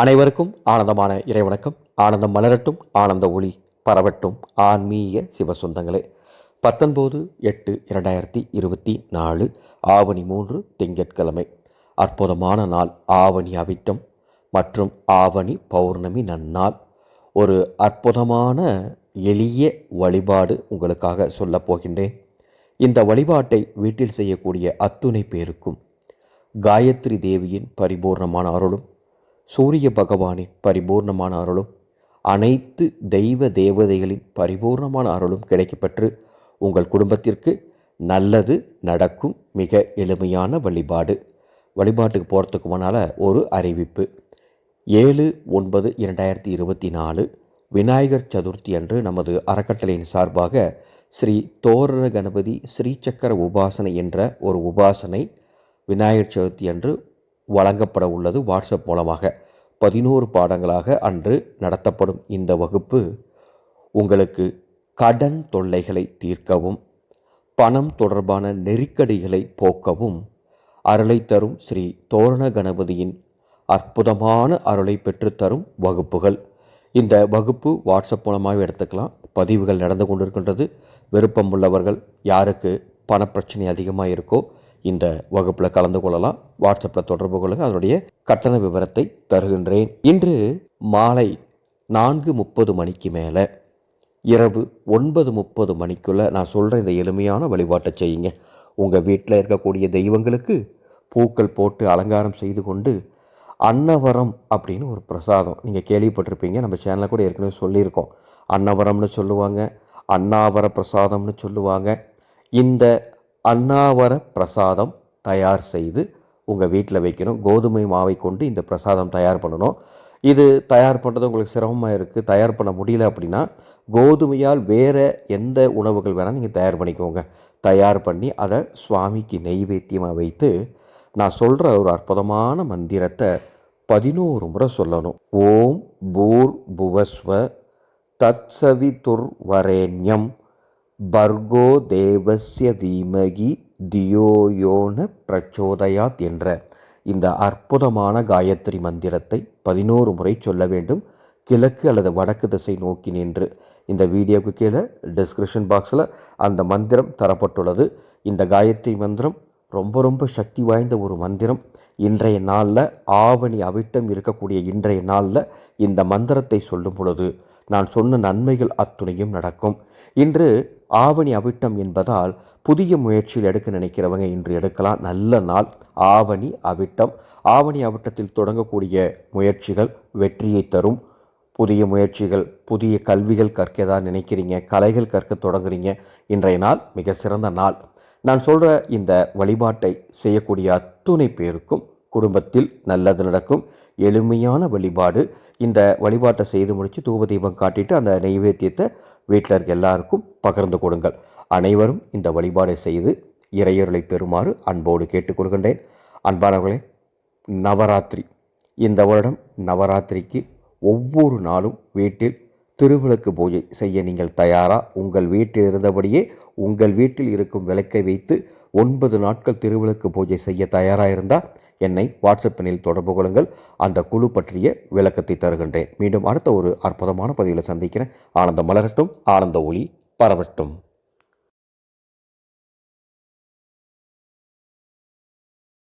அனைவருக்கும் ஆனந்தமான இறைவணக்கம். ஆனந்தம் மலரட்டும் ஆனந்த ஒளி பரவட்டும். ஆன்மீக சிவசொந்தங்களே பத்தொன்பது எட்டு இரண்டாயிரத்தி இருபத்தி நாலு ஆவணி மூன்று திங்கட்கிழமை. அற்புதமான நாள் ஆவணி அவிட்டம் மற்றும் ஆவணி பௌர்ணமி நன்னாள். ஒரு அற்புதமான எளிய வழிபாடு உங்களுக்காக சொல்லப் போகின்றேன். இந்த வழிபாட்டை வீட்டில் செய்யக்கூடிய அத்துணை பேருக்கும் காயத்ரி தேவியின் பரிபூர்ணமான அருளும் சூரிய பகவானின் பரிபூர்ணமான அருளும் அனைத்து தெய்வ தேவதைகளின் பரிபூர்ணமான அருளும் கிடைக்கப்பெற்று உங்கள் குடும்பத்திற்கு நல்லது நடக்கும் மிக எளிமையான வழிபாடு. வழிபாட்டுக்கு போகிறதுக்கு முன்னால் ஒரு அறிவிப்பு. ஏழு ஒன்பது இரண்டாயிரத்தி இருபத்தி நாலு விநாயகர் சதுர்த்தி அன்று நமது அறக்கட்டளையின் சார்பாக ஸ்ரீ தோரண கணபதி ஸ்ரீசக்கர உபாசனை என்ற ஒரு உபாசனை விநாயகர் சதுர்த்தி அன்று வழங்கப்பட உள்ளது வாட்ஸ்அப் மூலமாக பதினோரு பாடங்களாக அன்று நடத்தப்படும் இந்த வகுப்பு உங்களுக்கு கடன் தொல்லைகளை தீர்க்கவும் பணம் தொடர்பான நெருக்கடிகளை போக்கவும் அருளை தரும் ஸ்ரீ தோரண கணபதியின் அற்புதமான அருளை பெற்றுத்தரும் வகுப்புகள். இந்த வகுப்பு வாட்ஸ்அப் மூலமாக எடுத்துக்கலாம். பதிவுகள் நடந்து கொண்டிருக்கின்றது. விருப்பம் உள்ளவர்கள் யாருக்கு பணப்பிரச்சனை அதிகமாக இருக்கோ இந்த வகுப்பில் கலந்து கொள்ளலாம். வாட்ஸ்அப்பில் தொடர்பு கொள்ளுங்கள் அதனுடைய கட்டண விவரத்தை தருகின்றேன். இன்று மாலை நான்கு முப்பது மணிக்கு மேலே இரவு ஒன்பது முப்பது மணிக்குள்ளே நான் சொல்கிற இந்த எளிமையான வழிபாட்டை செய்யுங்க. உங்கள் வீட்டில் இருக்கக்கூடிய தெய்வங்களுக்கு பூக்கள் போட்டு அலங்காரம் செய்து கொண்டு அன்னவரம் அப்படின்னு ஒரு பிரசாதம். நீங்கள் கேள்விப்பட்டிருப்பீங்க. நம்ம சேனலில் கூட ஏற்கனவே சொல்லியிருக்கோம். அன்னவரம்னு சொல்லுவாங்க அன்னாவர பிரசாதம்னு சொல்லுவாங்க. இந்த அன்னாவர பிரசாதம் தயார் செய்து உங்கள் வீட்டில் வைக்கணும். கோதுமை மாவை கொண்டு இந்த பிரசாதம் தயார் பண்ணணும். இது தயார் பண்ணுறது உங்களுக்கு சிரமமாக இருக்குது தயார் பண்ண முடியல அப்படின்னா கோதுமையால் வேறு எந்த உணவுகள் வேணால் நீங்கள் தயார் பண்ணிக்கோங்க. தயார் பண்ணி அதை சுவாமிக்கு நெய்வேத்தியமாக வைத்து நான் சொல்கிற ஒரு அற்புதமான மந்திரத்தை பதினோரு முறை சொல்லணும். ஓம் பூர் புவஸ்வ தத்சவிதுர்வரேண்யம் பர்கோ தேவஸ்ய தீமகி தியோயோன பிரச்சோதயாத் என்ற இந்த அற்புதமான காயத்ரி மந்திரத்தை பதினோரு முறை சொல்ல வேண்டும். கிழக்கு அல்லது வடக்கு திசை நோக்கி நின்று இந்த வீடியோவுக்கு கீழே டிஸ்கிரிப்ஷன் பாக்ஸில் அந்த மந்திரம் தரப்பட்டுள்ளது. இந்த காயத்ரி மந்திரம் ரொம்ப ரொம்ப சக்தி வாய்ந்த ஒரு மந்திரம். இன்றைய நாளில் ஆவணி அவிட்டம் இருக்கக்கூடிய இன்றைய நாளில் இந்த மந்திரத்தை சொல்லும் பொழுது நான் சொன்ன நன்மைகள் அத்துணையும் நடக்கும். இன்று ஆவணி அவிட்டம் என்பதால் புதிய முயற்சியில் எடுக்க நினைக்கிறவங்க இன்று எடுக்கலாம். நல்ல நாள் ஆவணி அவிட்டம். ஆவணி அவிட்டத்தில் தொடங்கக்கூடிய முயற்சிகள் வெற்றியை தரும். புதிய முயற்சிகள் புதிய கல்விகள் கற்கதா நினைக்கிறீங்க. கலைகள் கற்க தொடங்குறீங்க. இன்றைய நாள் மிக சிறந்த நாள். நான் சொல்கிற இந்த வழிபாட்டை செய்யக்கூடிய அத்துணை பேருக்கும் குடும்பத்தில் நல்லது நடக்கும். எளிமையான வழிபாடு. இந்த வழிபாட்டை செய்து முடித்து தூப தீபம் காட்டிட்டு அந்த நைவேத்தியத்தை வீட்டில் இருக்க எல்லாருக்கும் பகிர்ந்து கொடுங்கள். அனைவரும் இந்த வழிபாடை செய்து இறையருளை பெறுமாறு அன்போடு கேட்டுக்கொள்கின்றேன். அன்பானவர்களே நவராத்திரி. இந்த வருடம் நவராத்திரிக்கு ஒவ்வொரு நாளும் வீட்டில் திருவிளக்கு பூஜை செய்ய நீங்கள் தயாரா? உங்கள் வீட்டில் இருந்தபடியே உங்கள் வீட்டில் இருக்கும் விளக்கை வைத்து ஒன்பது நாட்கள் திருவிளக்கு பூஜை செய்ய தயாராக இருந்தால் என்னை வாட்ஸ்அப் எண்ணில் தொடர்பு கொள்ளுங்கள். அந்த குழு பற்றிய விளக்கத்தை தருகின்றேன். மீண்டும் அடுத்த ஒரு அற்புதமான பதிவில் சந்திக்கிறேன். ஆனந்தம் மலரட்டும் ஆனந்த ஒளி பரவட்டும்.